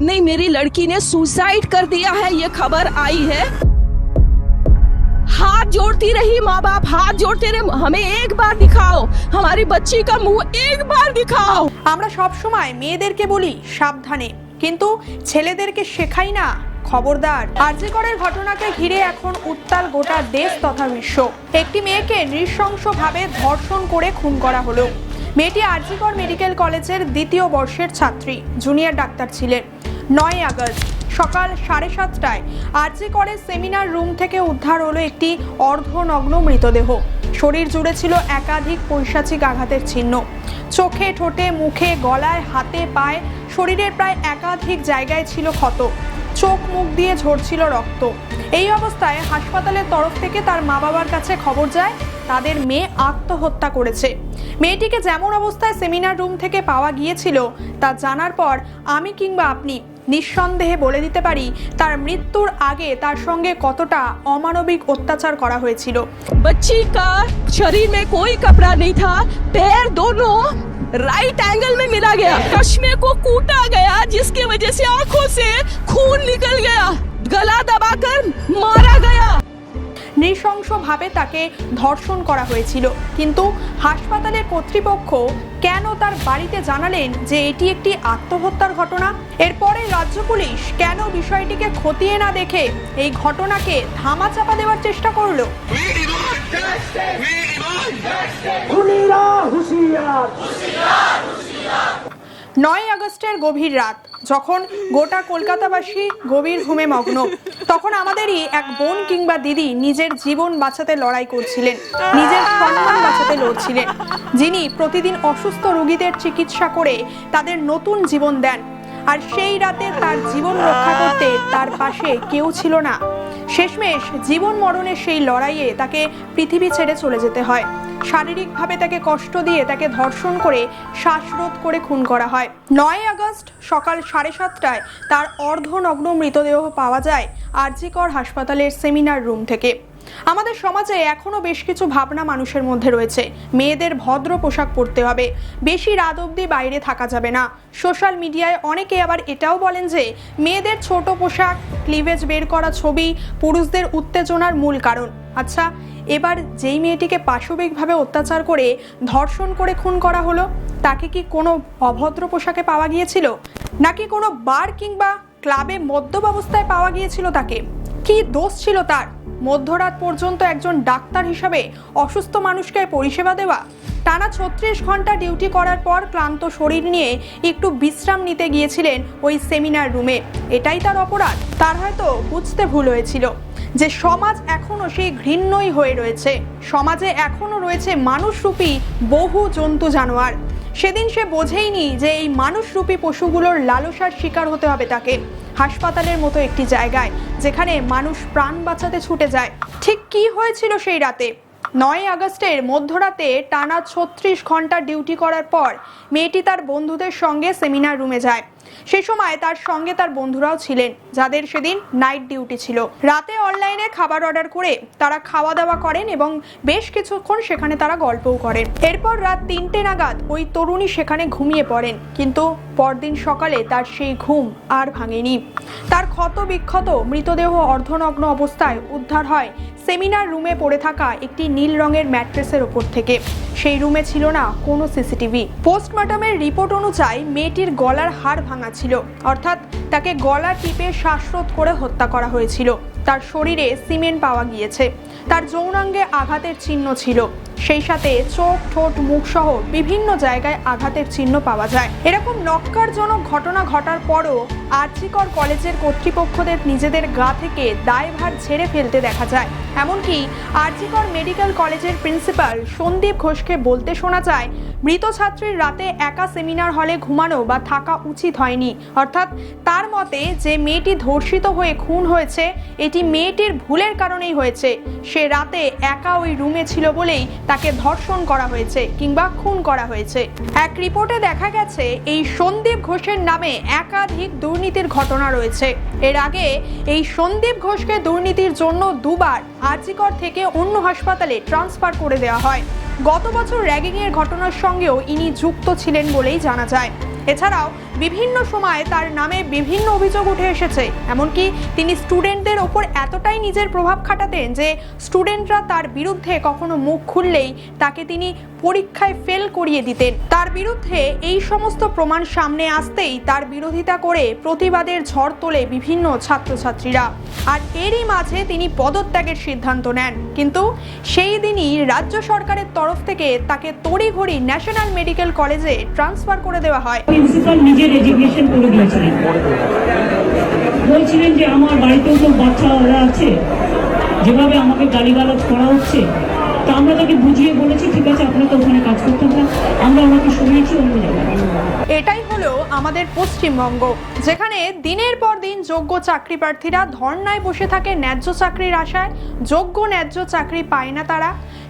नहीं मेरी लड़की ने सुसाइड कर दिया है ये खबर आई है हाथ जोड़ती रही माँ बाप हाथ जोड़ते रहे हमें एक बार दिखाओ हमारी बच्ची का मुंह एक बार दिखाओ আমরা সব সময় মেয়েদেরকে বলি সাবধানে কিন্তু ছেলেদেরকে শেখাই না খবরদার আরজিকরের ঘটনাকে ঘিরে এখন উত্তাল গোটা দেশ তথা বিশ্ব একটি মেয়েকে নৃশংসভাবে ধর্ষণ করে খুন করা হলো মেয়েটি আরজিকর মেডিকেল কলেজের দ্বিতীয় বর্ষের ছাত্রী জুনিয়র ডাক্তার ছিলেন নয় আগস্ট, সকাল সাড়ে সাতটায় আরজি করে সেমিনার রুম থেকে উদ্ধার হলো একটি অর্ধনগ্ন মৃতদেহ। শরীর জুড়ে ছিল একাধিক পৈশাচিক আঘাতের চিহ্ন। চোখে, ঠোঁটে, মুখে, গলায়, হাতে, পায়ে, শরীরের প্রায় একাধিক জায়গায় ছিল ক্ষত। চোখ, মুখ দিয়ে ঝরছিল রক্ত। এই অবস্থায় হাসপাতালের তরফ থেকে তার মা বাবার কাছে খবর যায়, তাদের মেয়ে আত্মহত্যা করেছে। মেয়েটিকে যেমন অবস্থায় সেমিনার রুম থেকে পাওয়া গিয়েছিল, তা জানার পর, আমি কিংবা আপনি নিঃসন্দেহে বলে দিতে পারি তার মৃত্যুর আগে তার সঙ্গে কতটা অমানবিক অত্যাচার করা হয়েছিল बच्ची का शरीर में कोई कपड़ा नहीं था पैर दोनों राइट एंगल में मिला गया चश्मे को कूटा गया जिसकी वजह से आंखों से खून निकल गया गला दबाकर मारा गया নৃশংসভাবে তাকে ধর্ষণ করা হয়েছিল। কিন্তু হাসপাতালের কর্তৃপক্ষ কেন তার বাড়িতে জানালেন যে এটি একটি আত্মহত্যার ঘটনা? এরপরে রাজ্য পুলিশ কেন বিষয়টিকে খতিয়ে না দেখে এই ঘটনাকে ধামাচাপা দেওয়ার চেষ্টা করল? খুনিরা হুঁশিয়ার! নয় আগস্টের গভীর রাত, যখন গোটা কলকাতাবাসী গভীর ঘুমে মগ্ন। তখন আমাদেরই এক বোন কিংবা দিদি নিজের জীবন বাঁচাতে লড়াই করছিলেন, নিজের সম্মান বাঁচাতে লড়ছিলেন। যিনি প্রতিদিন অসুস্থ রোগীদের চিকিৎসা করে তাদের নতুন জীবন দেন। আর সেই রাতে তার জীবন রক্ষা করতে তার পাশে কেউ ছিল না। শেষমেশ জীবন মরণের সেই লড়াইয়ে তাকে পৃথিবী ছেড়ে চলে যেতে হয়। শারীরিকভাবে তাকে কষ্ট দিয়ে তাকে ধর্ষণ করে শ্বাসরোধ করে খুন করা হয়। নয় আগস্ট সকাল সাড়ে সাতটায় তার অর্ধনগ্ন মৃতদেহ পাওয়া যায় আরজিকর হাসপাতালের সেমিনার রুম থেকে। আমাদের সমাজে এখনও বেশ কিছু ভাবনা মানুষের মধ্যে রয়েছে। মেয়েদের ভদ্র পোশাক পরতে হবে। বেশি রাত অবধি বাইরে থাকা যাবে না। সোশ্যাল মিডিয়ায় অনেকে আবার এটাও বলেন যে, মেয়েদের ছোট পোশাক, ক্লিভেজ বের করা ছবি পুরুষদের উত্তেজনার মূল কারণ। আচ্ছা এবার যেই মেয়েটিকে পাশবিকভাবে অত্যাচার করে ধর্ষণ করে খুন করা হলো, তাকে কি কোনো অভদ্র পোশাকে পাওয়া গিয়েছিল? নাকি কোনো বার কিংবা ক্লাবে মদ্যপ অবস্থায় পাওয়া গিয়েছিল তাকে? কি দোষ ছিল তার? মধ্যরাত পর্যন্ত একজন ডাক্তার হিসাবে অসুস্থ মানুষকে পরিষেবা দেওয়া, টানা ছত্রিশ ঘণ্টা ডিউটি করার পর ক্লান্ত শরীর নিয়ে একটু বিশ্রাম নিতে গিয়েছিলেন ওই সেমিনার রুমে। এটাই তার অপরাধ। তার হয়তো বুঝতে ভুল হয়েছিল যে সমাজ এখনও সেই ঘৃণ্যই হয়ে রয়েছে। সমাজে এখনও রয়েছে মানুষরূপী বহু জন্তু জানোয়ার। সেদিন সে বোঝেইনি যে এই মানুষরূপী পশুগুলোর লালসার শিকার হতে হবে তাকে। হাসপাতালের মতো একটি জায়গায়, যেখানে মানুষ প্রাণ বাঁচাতে ছুটে যায়। ঠিক কি হয়েছিল সেই রাতে? নয় আগস্টের মধ্যরাতে টানা ছত্রিশ ঘণ্টা ডিউটি করার পর মেয়েটি তার বন্ধুদের সঙ্গে সেমিনার রুমে যায়। সেই সময় তার সঙ্গে তার বন্ধুরাও ছিলেন, যাদের সেদিন নাইট ডিউটি ছিল। রাতে অনলাইনে খাবার অর্ডার করে তারা খাওয়া দাওয়া করেন এবং বেশ কিছুক্ষণ সেখানে তারা গল্পও করেন। এরপর রাত তিনটে নাগাদ ওই তরুণী সেখানে ঘুমিয়ে পড়েন, কিন্তু পরদিন সকালে তার সেই ঘুম আর ভাঙেনি। তার ক্ষত বিক্ষত মৃতদেহ অর্ধনগ্ন অবস্থায় উদ্ধার হয় সেমিনার রুমে পড়ে থাকা একটি নীল রঙের ম্যাট্রেসের ওপর থেকে। সেই রুমে ছিল না কোনো সিসিটিভি। পোস্টমর্টমের রিপোর্ট অনুযায়ী মেয়েটির গলার হাড় ভাঙা ছিল। অর্থাৎ তাকে গলা টিপে শ্বাসরোধ করে হত্যা করা হয়েছিল। তার শরীরে সিমেন্ট পাওয়া গিয়েছে। তার যৌনাঙ্গে আঘাতের চিহ্ন ছিল। সেই সাথে চোখ, ঠোঁট, মুখ সহ বিভিন্ন জায়গায় আঘাতের চিহ্ন পাওয়া যায়। এরকম নক্কারজনক ঘটনা ঘটার পরও আর্চিকর কলেজের কর্তৃপক্ষদের নিজেদের গা থেকে দায়ভার ছেড়ে ফেলতে দেখা যায়। এমনকি আরজিকর মেডিকেল কলেজের প্রিন্সিপাল সন্দীপ ঘোষকে বলতে শোনা যায়, মৃত ছাত্রীর রাতে একা সেমিনার হলে ঘুমানো বা থাকা উচিত হয়নি। অর্থাৎ তার মতে যে মেয়েটি ধর্ষিত হয়ে খুন হয়েছে, এটি মেয়েটির ভুলের কারণেই হয়েছে। সে রাতে একা ওই রুমে ছিল বলেই তাকে ধর্ষণ করা হয়েছে কিংবা খুন করা হয়েছে। এক রিপোর্টে দেখা গেছে, এই সন্দীপ ঘোষের নামে একাধিক দুর্নীতির ঘটনা রয়েছে। এর আগে এই সন্দীপ ঘোষকে দুর্নীতির জন্য দুবার আরজিকর থেকে অন্য হাসপাতালে ট্রান্সফার করে দেওয়া হয়। গত বছর র্যাগিংয়ের ঘটনার সঙ্গেও ইনি যুক্ত ছিলেন বলেই জানা যায়। এছাড়াও বিভিন্ন সময় তার নামে বিভিন্ন অভিযোগ উঠে এসেছে। এমনকি তিনি স্টুডেন্টদের ওপর এতটাই নিজের প্রভাব খাটাতেন যে স্টুডেন্টরা তার বিরুদ্ধে কখনো মুখ খুললেই তাকে তিনি পরীক্ষায় ফেল করিয়ে দিতেন। তার বিরুদ্ধে এই সমস্ত প্রমাণ সামনে আসতেই তার বিরোধিতা করে প্রতিবাদের ঝড় তোলে বিভিন্ন ছাত্রছাত্রীরা। আর এরই মাঝে তিনি পদত্যাগের সিদ্ধান্ত নেন। কিন্তু সেই দিনই রাজ্য সরকারের তরফ থেকে তাকে তড়িঘড়ি ন্যাশনাল মেডিকেল কলেজে ট্রান্সফার করে দেওয়া হয়। প্রিন্সিপাল নিজে রেজিগনেশন করে দিয়েছিলেন। বলছিলেন যে আমার বাড়িতেও তো বাচ্চা ওরা আছে, যেভাবে আমাকে গালিগালাজ করা হচ্ছে, তা আমরা তাকে বুঝিয়ে বলেছি আমাদের পশ্চিমবঙ্গ। যেখানে দিনের পর দিন যোগ্য চাকরি প্রার্থীরা ধর্নায় বসে থাকে ন্যায্য চাকরির আশায়, যোগ্য ন্যায্য চাকরি পায় না তারা।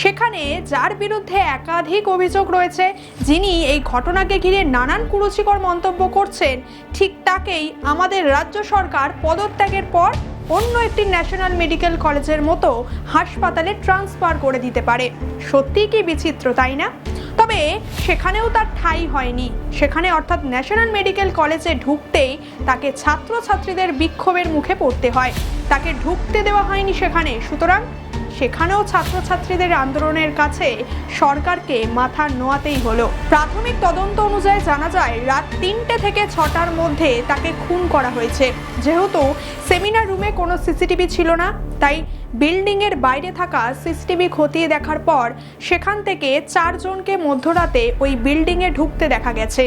সেখানে যার বিরুদ্ধে একাধিক অভিযোগ রয়েছে, যিনি এই ঘটনাকে ঘিরে নানান কুরুচিকর মন্তব্য করছেন, ঠিক তাকেই আমাদের রাজ্য সরকার পদত্যাগের পর অন্য একটি ন্যাশনাল মেডিকেল কলেজের মতো হাসপাতালে ট্রান্সফার করে দিতে পারে। সত্যিই কি বিচিত্র, তাই না? তবে সেখানেও তার ঠাঁই হয়নি। সেখানে অর্থাৎ ন্যাশনাল মেডিকেল কলেজে ঢুকতেই তাকে ছাত্রছাত্রীদের বিক্ষোভের মুখে পড়তে হয়। তাকে ঢুকতে দেওয়া হয়নি সেখানে। সুতরাং সেখানেও ছাত্রছাত্রীদের আন্দোলনের কাছে সরকারকে মাথা নোয়াতেই হলো। প্রাথমিক তদন্ত অনুযায়ী জানা যায়, রাত তিনটে থেকে ছটার মধ্যে তাকে খুন করা হয়েছে। যেহেতু সেমিনার রুমে কোনো সিসিটিভি ছিল না, তাই বিল্ডিং এর বাইরে থাকা সিসিটিভি খতিয়ে দেখার পর সেখান থেকে চারজনকে মধ্যরাতে ওই বিল্ডিং এ ঢুকতে দেখা গেছে।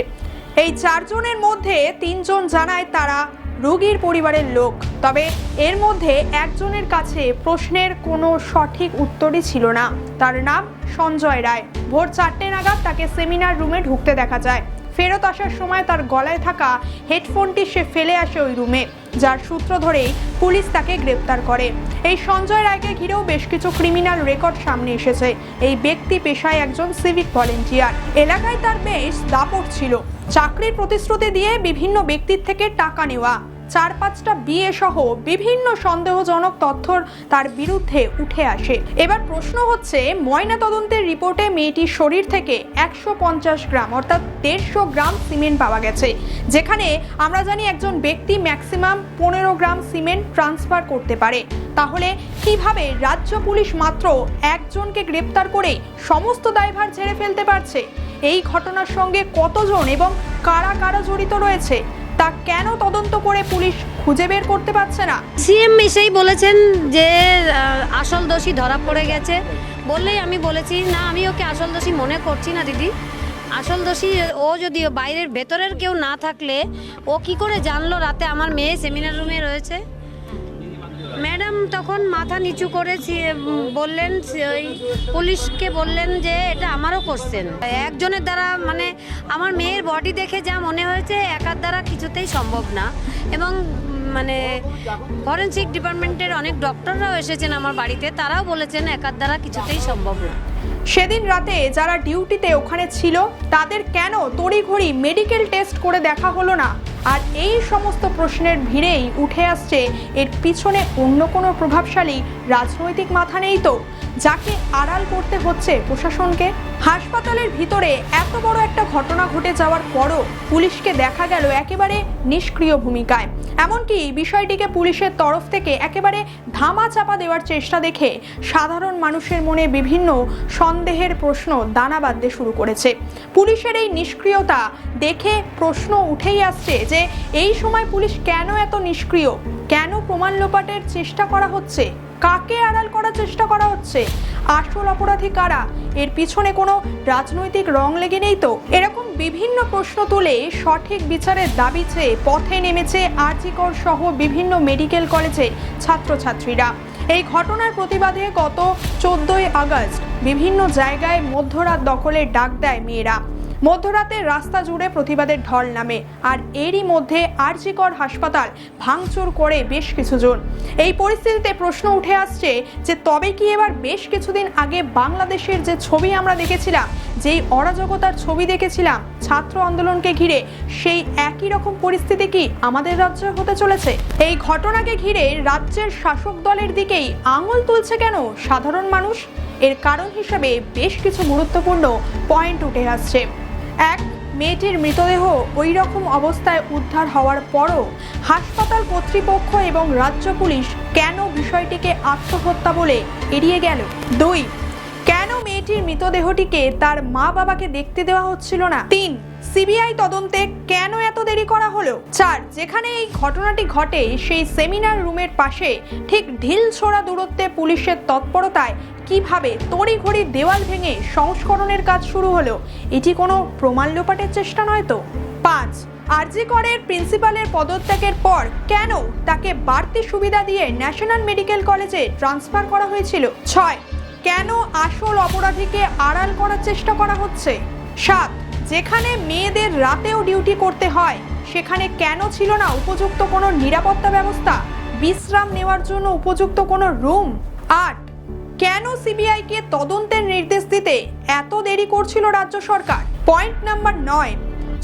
এই চারজনের মধ্যে তিনজন জানায় তারা রোগীর পরিবারের লোক। তবে এর মধ্যে একজনের কাছে প্রশ্নের কোনো সঠিক উত্তরই ছিল না। তার নাম সঞ্জয় রায়। ভোর চারটে নাগাদ তাকে সেমিনার রুমে ঢুকতে দেখা যায়। ফেরত আসার সময় তার গলায় থাকা হেডফোনটি সে ফেলে আসে ওই রুমে, যার সূত্র ধরেই পুলিশ তাকে গ্রেপ্তার করে। এই সঞ্জয় রায়কে ঘিরেও বেশ কিছু ক্রিমিনাল রেকর্ড সামনে এসেছে। এই ব্যক্তি পেশায় একজন সিভিক ভলেন্টিয়ার। এলাকায় তার বেশ দাপট ছিল। চাকরির প্রতিশ্রুতি দিয়ে বিভিন্ন ব্যক্তির থেকে টাকা নেওয়া। চার পাঁচটা বিয়ে সহ বিভিন্ন সন্দেহজনক তথ্য তার বিরুদ্ধে উঠে আসে। এবার প্রশ্ন হচ্ছে ময়না তদন্তের রিপোর্টে মেয়েটির শরীর থেকে একশো পঞ্চাশ গ্রাম, অর্থাৎ দেড়শো গ্রাম সিমেন্ট পাওয়া গেছে, যেখানে আমরা জানি একজন ব্যক্তি ম্যাক্সিমাম পনেরো গ্রাম সিমেন্ট ট্রান্সফার করতে পারে। তাহলে কীভাবে রাজ্য পুলিশ মাত্র একজনকে গ্রেপ্তার করে সমস্ত দায়ভার ঝেড়ে ফেলতে পারছে? এই ঘটনার সঙ্গে কতজন এবং কারা কারা জড়িত রয়েছে? তা কেন তদন্ত করে পুলিশ খুঁজে বের করতে পারছে না? সিএম এসেই বলেছেন যে আসল দোষী ধরা পড়ে গেছে। বললেই আমি বলেছি, না, আমি ওকে আসল দোষী মনে করছি না, দিদি। আসল দোষী, ও যদি বাইরের ভেতরের কেউ না থাকলে, ও কি করে জানলো রাতে আমার মেয়ে সেমিনার রুমে রয়েছে? ম্যাডাম তখন মাথা নিচু করে বললেন ওই পুলিশকে বললেন যে এটা আমারও কোশ্চেন একজনের দ্বারা মানে আমার মেয়ের বডি দেখে যা মনে হয়েছে, একার দ্বারা কিছুতেই সম্ভব না। এবং মানে ফরেন্সিক ডিপার্টমেন্টের অনেক ডক্টররাও এসেছেন আমার বাড়িতে, তারাও বলেছেন একার দ্বারা কিছুতেই সম্ভব না। সেদিন রাতে যারা ডিউটিতে ওখানে ছিল, তাদের কেন তড়িঘড়ি মেডিকেল টেস্ট করে দেখা হলো না? আর এই সমস্ত প্রশ্নের ভিড়েই উঠে আসছে এর পিছনে অন্য কোনো প্রভাবশালী রাজনৈতিক মাথা নেই তো, যাকে আড়াল করতে হচ্ছে প্রশাসনকে? হাসপাতালের ভিতরে এত বড় একটা ঘটনা ঘটে যাওয়ার পরও পুলিশকে দেখা গেল একেবারে নিষ্ক্রিয় ভূমিকায়। এমনকি বিষয়টিকে পুলিশের তরফ থেকে একেবারে ধামা চাপা দেওয়ার চেষ্টা দেখে সাধারণ মানুষের মনে বিভিন্ন সন্দেহের প্রশ্ন দানা বাঁধতে শুরু করেছে। পুলিশের এই নিষ্ক্রিয়তা দেখে প্রশ্ন উঠেই আসছে যে, এই সময় পুলিশ কেন এত নিষ্ক্রিয়? কেন প্রমাণ লোপাটের চেষ্টা করা হচ্ছে? কাকে আড়াল করার চেষ্টা করা হচ্ছে? আসল অপরাধী কারা? এর পিছনে কোনো রাজনৈতিক রং লেগে নেই তো? এরকম বিভিন্ন প্রশ্ন তুলে সঠিক বিচারের দাবি চেয়ে পথে নেমেছে আরজিকর সহ বিভিন্ন মেডিকেল কলেজের ছাত্রছাত্রীরা। এই ঘটনার প্রতিবাদে গত চোদ্দই আগস্ট বিভিন্ন জায়গায় মধ্যরাত দখলের ডাক দেয় মেয়েরা। মধ্যরাতে রাস্তা জুড়ে প্রতিবাদের ঢল নামে, আর এরই মধ্যে আরজিকর হাসপাতাল ভাঙচুর করে বেশ কিছুজন। এই পরিস্থিতিতে প্রশ্ন উঠে আসছে যে, তবে কি এবার বেশ কিছুদিন আগে বাংলাদেশের যে ছবি আমরা দেখেছিলাম, যেই অরাজকতার ছবি দেখেছিলাম, ছাত্র আন্দোলনকে ঘিরে, সেই একই রকম পরিস্থিতি কি আমাদের রাজ্যে হতে চলেছে? এই ঘটনাকে ঘিরে রাজ্যের শাসক দলের দিকেই আঙুল তুলছে কেন সাধারণ মানুষ? এর কারণ হিসেবে বেশ কিছু গুরুত্বপূর্ণ পয়েন্ট উঠে আসছে। এক মেয়েটির মৃতদেহ ওই রকম অবস্থায় উদ্ধার হওয়ার পরও হাসপাতাল কর্তৃপক্ষ এবং রাজ্য পুলিশ কেন বিষয়টিকে আত্মহত্যা বলে এড়িয়ে গেল? দুই, কেন মেয়েটির মৃতদেহটিকে তার মা বাবাকে দেখতে দেওয়া হচ্ছিল না? তিন সিবিআই তদন্তে কেন এত দেরি করা হলো? চার, যেখানে এই ঘটনাটি ঘটে, সেই সেমিনার রুমের পাশে ঠিক ঢিল ছোড়া দূরত্বে পুলিশের তৎপরতায় কীভাবে তড়িঘড়ি দেওয়াল ভেঙে সংস্করণের কাজ শুরু হলো, এটি কোনো প্রমাণ লোপাটের চেষ্টা নয় তো? পাঁচ, আরজি করের প্রিন্সিপালের পদত্যাগের পর কেন তাকে বাড়তি সুবিধা দিয়ে ন্যাশনাল মেডিকেল কলেজে ট্রান্সফার করা হয়েছিল? ছয়, কেন আসল অপরাধীকে আড়াল করার চেষ্টা করা হচ্ছে? সাত যেখানে মেয়েদের রাতেও ডিউটি করতে হয়, সেখানে কেন ছিল না উপযুক্ত কোনো নিরাপত্তা ব্যবস্থা? বিশ্রাম নেওয়ার জন্য উপযুক্ত কোনো রুম? আট, কেন সিবিআইকে তদন্তের নির্দেশ দিতে এত দেরি করছিল রাজ্য সরকার? পয়েন্ট নাম্বার নয়,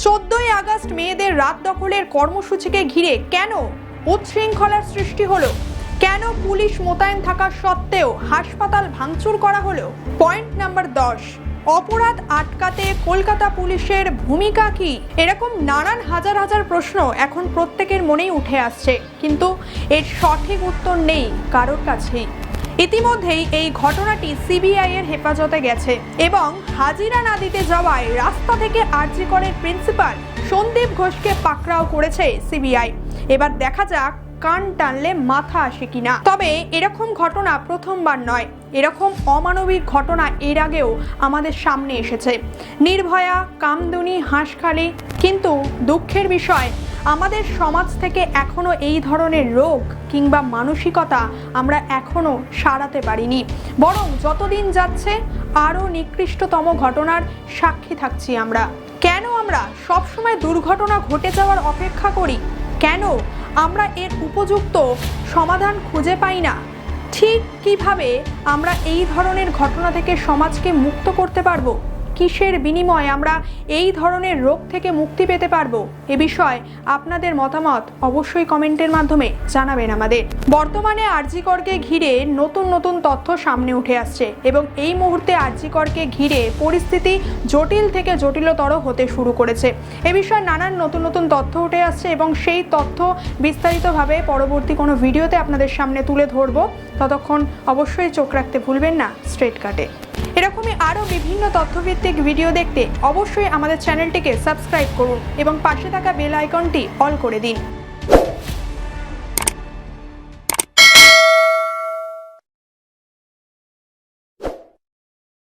চোদ্দই আগস্ট মেয়েদের রাত দখলের কর্মসূচিকে ঘিরে কেন উচ্ছৃঙ্খলার সৃষ্টি হলো? কেন পুলিশ মোতায়েন থাকা সত্ত্বেও হাসপাতাল ভাঙচুর করা হলো? পয়েন্ট নাম্বার দশ অপরাধ আটকাতে কলকাতা পুলিশের ভূমিকা কি? এরকম নানান হাজার হাজার প্রশ্ন এখন প্রত্যেকের মনেই উঠে আসছে। কিন্তু এর সঠিক উত্তর নেই কারোর কাছেই। ইতিমধ্যেই এই ঘটনাটি সিবিআই এর হেফাজতে গেছে এবং হাজিরা না দিতে যাওয়ায় রাস্তা থেকে আরজি করের প্রিন্সিপাল সন্দীপ ঘোষকে পাকড়াও করেছে সিবিআই। এবার দেখা যাক কান টানলে মাথা আসে কিনা। তবে এরকম ঘটনা প্রথমবার নয়। এরকম অমানবিক ঘটনা এর আগেও আমাদের সামনে এসেছে। নির্ভয়া, কামদুনি, হাঁসখালি, কিন্তু দুঃখের বিষয়, আমাদের সমাজ থেকে এখনও এই ধরনের রোগ কিংবা মানসিকতা আমরা এখনও সারাতে পারিনি। বরং যতদিন যাচ্ছে, আরও নিকৃষ্টতম ঘটনার সাক্ষী থাকছি আমরা। কেন আমরা সবসময় দুর্ঘটনা ঘটে যাওয়ার অপেক্ষা করি? কেন আমরা এর উপযুক্ত সমাধান খুঁজে পাই না? ঠিক কীভাবে আমরা এই ধরনের ঘটনা থেকে সমাজকে মুক্ত করতে পারব? কিসের বিনিময়ে আমরা এই ধরনের রোগ থেকে মুক্তি পেতে পারব? এ বিষয়ে আপনাদের মতামত অবশ্যই কমেন্টের মাধ্যমে জানাবেন আমাদের। বর্তমানে আরজিকরকে ঘিরে নতুন নতুন তথ্য সামনে উঠে আসছে এবং এই মুহূর্তে আরজিকরকে ঘিরে পরিস্থিতি জটিল থেকে জটিলতর হতে শুরু করেছে। এ বিষয়ে নানান নতুন নতুন তথ্য উঠে আসছে এবং সেই তথ্য বিস্তারিতভাবে পরবর্তী কোনো ভিডিওতে আপনাদের সামনে তুলে ধরবো। ততক্ষণ অবশ্যই চোখ রাখতে ভুলবেন না। স্ট্রেট কাটে। এরকমই আরও বিভিন্ন তথ্যভিত্তিক ভিডিও দেখতে অবশ্যই আমাদের চ্যানেলটিকে সাবস্ক্রাইব করুন এবং পাশে থাকা বেল আইকনটি অল করে দিন।